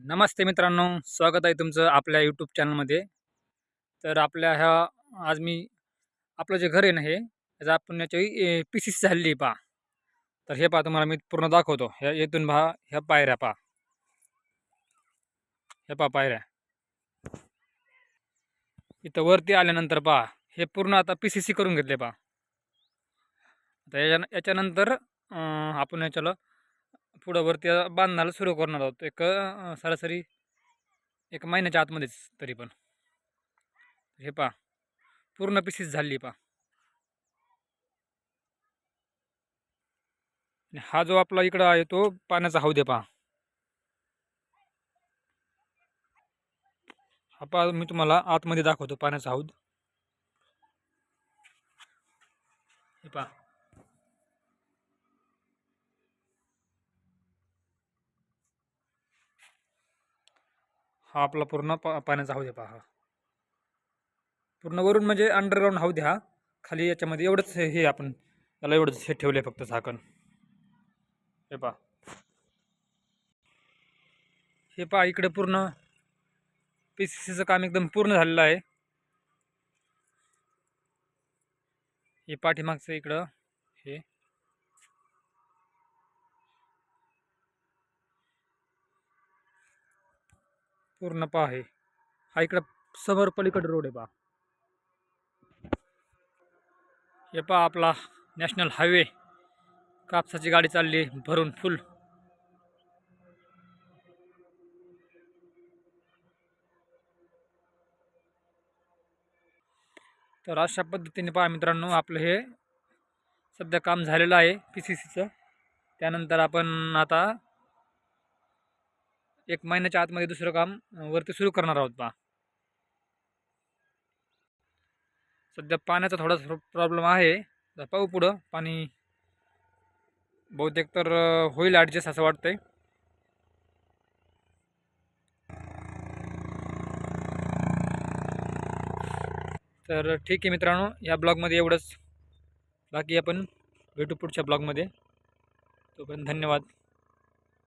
नमस्ते मित्रांनो स्वागत आहे तुमचं आपल्या यूट्यूब चॅनलमध्ये तर आपल्या ह्या आज मी आपलं जे घर आहे ना हे त्याचं आपण याची पी सी सी झालेली आहे पहा. तर हे पहा तुम्हाला मी पूर्ण दाखवतो. ह्या येथून पहा ह्या पायऱ्या पहा. हे पहा पायऱ्या. इथं वरती आल्यानंतर पहा हे पूर्ण आता पी सी सी करून घेतले पहा. आता याच्या याच्यानंतर आपण याच्याला पुढं वरती बांधण्याला सुरू करणार आहोत. एक सरासरी एक महिन्याच्या आतमध्येच तरी पण. हे पहा. पूर्ण पिसीस झाली पहा. आणि हा जो आपला इकडं आहे तो पाण्याचा हौद दे पहा. हा पहा मी तुम्हाला आतमध्ये दाखवतो पाण्याचा हौद. हे पहा. हा आपला पूर्ण पा पाण्याचा हौद आहे पहा हा. पूर्ण वरून म्हणजे अंडरग्राऊंड हौद द्या हा. खाली याच्यामध्ये एवढंच हे हे आपण त्याला एवढंच हे ठेवलं आहे फक्त झाकण. हे पहा. हे पहा इकडे पूर्ण पी सी सीचं काम एकदम पूर्ण झालेलं आहे. हे पाठीमागचं इकडं हे. पूर्ण पहा आहे. हा इकडं समोर पलीकडे रोड आहे पहा हे पहा आपला नॅशनल हायवे. कापसाची गाडी चालली भरून फुल. तर अशा पद्धतीने पहा मित्रांनो आपलं हे सध्या काम झालेलं आहे पी सी सीचं त्यानंतर आपण आता एक महिन्याच्या आतमध्ये दुसरं काम वरती सुरू करणार आहोत पहा. सध्या पाण्याचा थोडा प्रॉब्लेम आहे. पाहू पुढं. पाणी बहुतेक तर होईल ॲडजस्ट असं वाटतंय. तर ठीक आहे मित्रांनो या ब्लॉगमध्ये एवढंच. बाकी आपण भेटू पुढच्या ब्लॉगमध्ये. तोपर्यंत धन्यवाद.